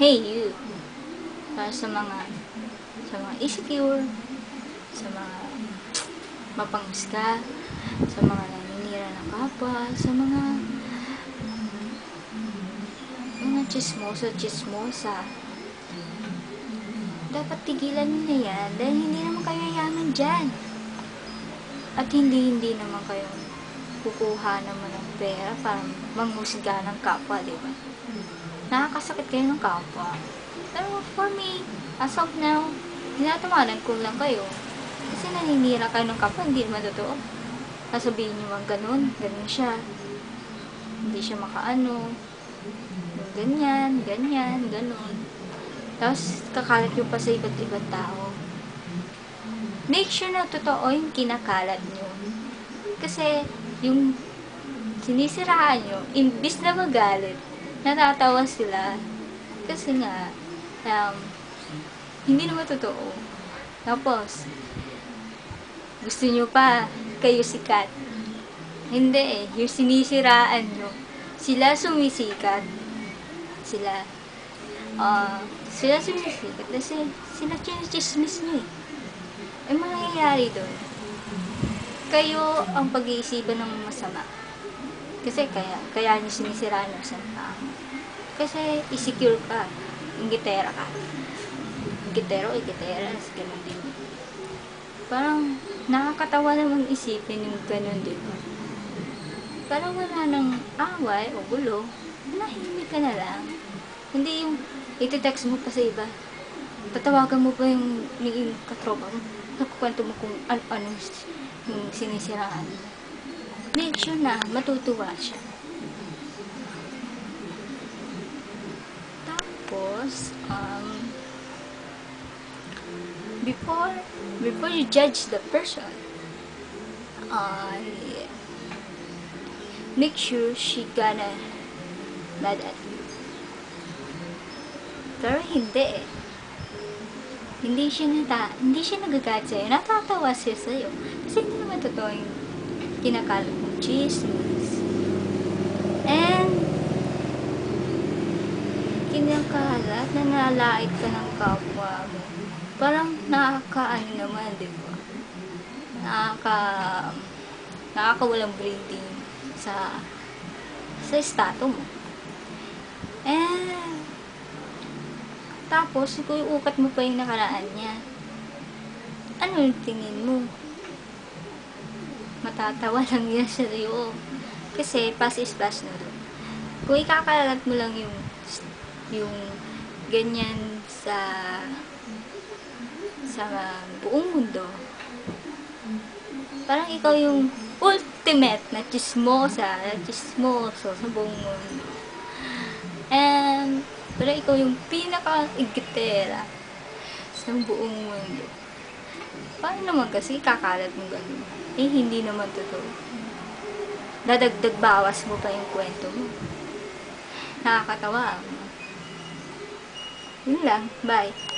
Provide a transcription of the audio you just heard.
Hey you! Para sa mga sa mga insecure, sa mga mapangusga, sa mga naninira ng kapwa, sa mga mga chismosa, chismosa. Dapat tigilan nyo na yan dahil hindi naman kayo yaman dyan. At hindi, hindi naman kayo kukuha naman ng pera para manghusga ng kapwa, di ba? Nakakasakit kayo ng kapwa. Pero for me, as of now, tinatawanan ko lang kayo. Kasi naninira kayo ng kapwa, hindi naman totoo. Sasabihin nyo ang ganun, ganun siya. Hindi siya makaano. Ganyan, ganyan, ganun. Tapos, kakalat nyo pa sa iba't ibang tao. Make sure na totoo yung kinakalat nyo. Kasi, yung sinisiraan nyo, imbis na magalit, natatawa sila. Kasi nga, um, hindi naman totoo. Tapos, gusto nyo pa, kayo sikat. Hindi eh, yung sinisiraan nyo, sila sumisikat. Sila, ah, sila sumisikat kasi sila chinichismis nyo eh. Ang mangyayari doon, kayo ang pag-iisipan ng masama. Kasi kaya, kaya niyo sinisiraan yung isang tao. Kasi insecure ka, ingitera ka. Ingitero, ingitera, ganun din. Parang nakakatawa namang isipin yung ganun din. Parang wala nang away o gulo, nahimik ka na lang. Hindi yung iti-text mo pa sa iba. Tatawagan mo pa yung naging katropa mo. Nakukwento mo kung ano-ano yung sinisiraan. Make sure na matutuwa siya. Tapos, um, before, before you judge the person, uh, make sure she gonna mad at you. Pero hindi eh. Hindi siya nata, hindi siya nagagat sa'yo. Natatawa siya sa'yo. Kasi hindi naman totoo yung kinakalat mong chismis. And, kinakalat na nalait ka ng kapwa. Parang nakakaano naman, di ba? Nakaka, nakakawalang breathing sa sa estado mo. And, tapos, kung iukat mo pa yung nakaraan niya, ano yung tingin mo? Matatawa lang yan sa iyo. Kasi, pass is pass na doon. Kung ikakalat mo lang yung yung ganyan sa sa buong mundo, parang ikaw yung ultimate na chismosa, na chismoso sa buong mundo. And, pero ikaw yung pinaka-igitera sa buong mundo. Paano naman kasi kakalat mo ganun? Eh, hindi naman totoo. Dadagdag bawas mo pa yung kwento mo. Nakakatawa. Yun lang. Bye.